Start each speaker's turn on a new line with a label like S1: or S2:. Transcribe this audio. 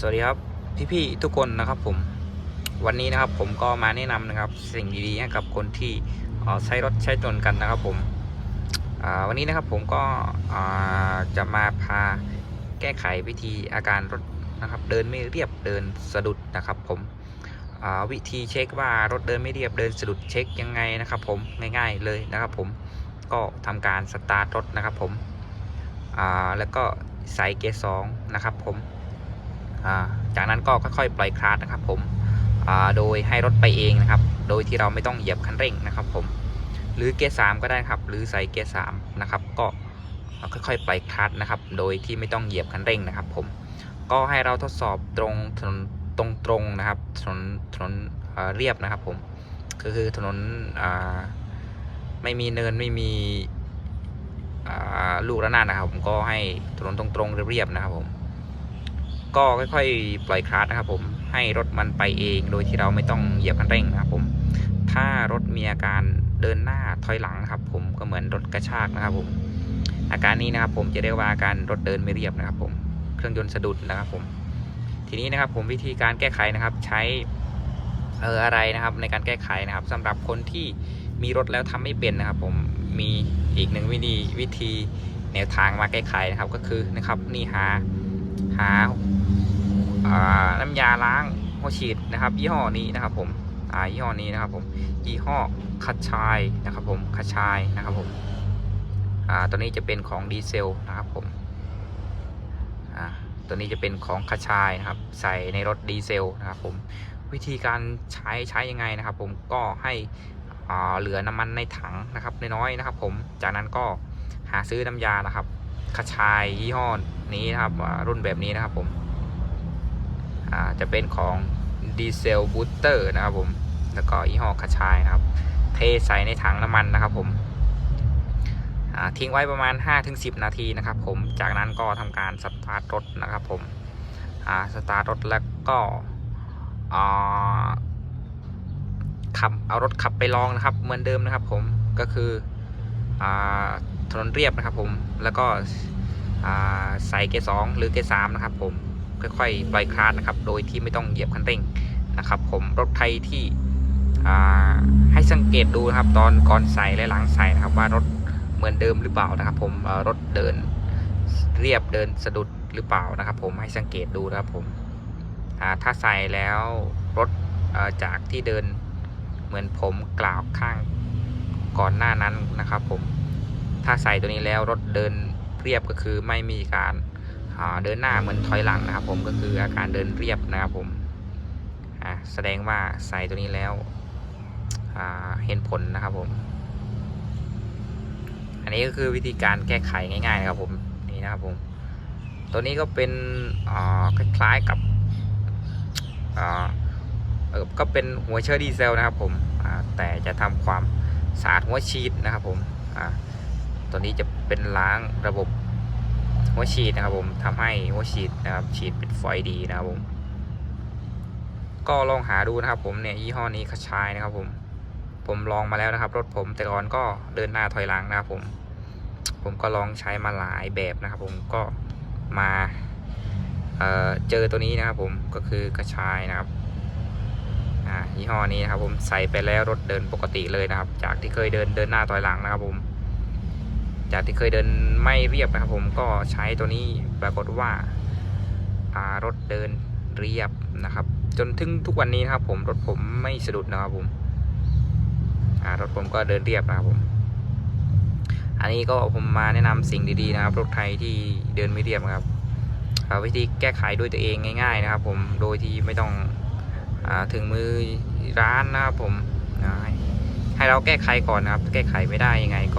S1: สวัสดีครับพี่ๆทุกคนนะครับผมวันนี้นะครับผมก็มาแนะนำนะครับสิ่งดีๆให้กับคนที่ใช้รถใช้จนกันนะครับผมวันนี้นะครับผมก็จะมาพาแก้ไขวิธีอาการรถนะครับ เดินไม่เรียบเดินสะดุดนะครับผมวิธีเช็คว่ารถเดินไม่เรียบเดินสะดุดเช็คยังไงนะครับ ผมง่ายๆเลยนะครับ ผมก็ทำการสตาร์ทรถนะครับผมแล้วก็ใส่เกียร์สองนะครับผม จากนั้นก็ค่อยๆปล่อยคลาสนะครับผมโดยให้รถไปเองนะครับ โดยที่เราไม่ต้องเหยียบคันเร่งนะครับผม หรือเกียร์สามก็ได้ครับ หรือใส่เกียร์สามนะครับ ก็ค่อยๆปล่อยคลาสนะครับ โดยที่ไม่ต้องเหยียบคันเร่งนะครับผม ก็ให้เราทดสอบตรงถนนตรงๆนะครับ ถนนถนนเรียบนะครับผม ก็คือถนนไม่มีเนินไม่มีลูกระนาดนะครับ ผมก็ให้ถนนตรงๆเรียบๆนะครับผม ก็ค่อยๆ ปล่อยคลาสนะครับผมให้รถมันไปเองโดยที่เราไม่ต้องเหยียบคันเร่งนะครับผมถ้ารถมีอาการเดินหน้าถอยหลังนะครับ ผมก็เหมือนรถกระชากนะครับผม อาการนี้นะครับผมจะเรียกว่าอาการรถเดินไม่เรียบนะครับ ผมเครื่องยนต์สะดุดนะครับผมทีนี้นะครับผมวิธีการแก้ไขนะครับใช้เอออะไรนะครับในการแก้ไขนะครับสำหรับคนที่มีรถแล้วทำไม่เป็นนะครับ ผมมีอีกหนึ่งวิธีวิธีแนวทางมาแก้ไขนะครับก็คือนะครับนี่หาหา น้ำยาล้างหัวฉีดนะครับ ยี่ห้อนี้นะครับผมอ่ายี่ห้อนี้นะครับผมยี่ห้อคัชชายนะครับผมคัชชายนะครับผมอ่าตัวนี้จะเป็นของดีเซลนะครับผมอ่าตัวนี้จะเป็นของคัชชายนะครับ ใส่ในรถดีเซลนะครับผมวิธีการใช้ใช้ยังไงนะครับผมก็ให้เหลือน้ำมันในถังนะครับน้อยๆนะครับ ผมจากนั้นก็หาซื้อน้ำยานะครับคาชายยี่ห้อนี้นะครับรุ่นแบบนี้นะครับผม อ่าจะเป็นของดีเซลบูสเตอร์นะครับผม แล้วก็ยี่ห้อคาชายนะครับ เทใส่ในถังน้ำมันนะครับผมทิ้งไว้ประมาณ 5-10 นาทีนะครับผม จากนั้นก็ทำการสตาร์ทรถนะครับผมสตาร์ทรถแล้วก็ขับเอารถขับไปลองนะครับ เหมือนเดิมนะครับผม ก็คืออถนนเรียบนะครับผม แล้วก็ใส่เกียร์สองหรือเกียร์สามนะครับผม ค่อยๆปล่อยคลาสนะครับ โดยที่ไม่ต้องเหยียบคันเร่งนะครับ ผมรถไทยที่ให้สังเกตดูนะครับ ตอนก่อนใส่และหลังใส่นะครับ ว่ารถเหมือนเดิมหรือเปล่านะครับ ผมรถเดินเรียบเดินสะดุดหรือเปล่านะครับ ผมให้สังเกตดูนะครับผมถ้าใส่แล้วรถจากที่เดินเหมือนผมกล่าวข้างก่อนหน้านั้นนะครับ ผมถ้าใส่ตัวนี้แล้วรถเดินเรียบก็คือไม่มีการ เดินหน้าเหมือนถอยหลังนะครับ ผมก็คืออาการเดินเรียบนะครับผมแสดงว่าใส่ตัวนี้แล้วเห็นผลนะครับผม อันนี้ก็คือวิธีการแก้ไขง่ายๆนะครับผมนี่นะครับผม ตัวนี้ก็เป็นคล้ายๆกับก็เป็นหัวเชื้อดีเซลนะครับผมแต่จะทำความสะอาดหัวฉีดนะครับผมตัวนี้จะเป็นล้างระบบ หัวฉีดนะครับผมทำให้หัวฉีดนะครับฉีดเป็นไฟดีนะครับผม ก็ลองหาดูนะครับผมเนี่ยยี่ห้อนี้คาชายนะครับผม ผมลองมาแล้วนะครับ รถผมแต่ก่อนก็เดินหน้าถอยหลังนะครับผม ผมก็ลองใช้มาหลายแบบนะครับ ผมก็มาเเจอตัวนี้นะครับผมก็คือกระชายนะครับยี่ห้อนี้นะครับผมใส่ไปแล้วรถเดินปกติเลยนะครับ จากที่เคยเดินเดินหน้าถอยหลังนะครับผม จากที่เคยเดินไม่เรียบนะครับผมก็ใช้ตัวนี้ปรากฏว่าารถเดินเรียบนะครับ จนถึงทุกวันนี้นะครับ ผมรถผมไม่สะดุดนะครับผมรถผมก็เดินเรียบนะครับผม อันนี้ก็ผมมาแนะนำสิ่งดีๆนะครับรถไทยที่เดินไม่เรียบครับวิธีแก้ไขด้วยตัวเองง่าย ๆ นะครับ ผมโดยที่ไม่ต้องอถึงมือร้านนะครับผมให้เราแก้ไขก่อนนะครับ แก้ไขไม่ได้ยังไงก็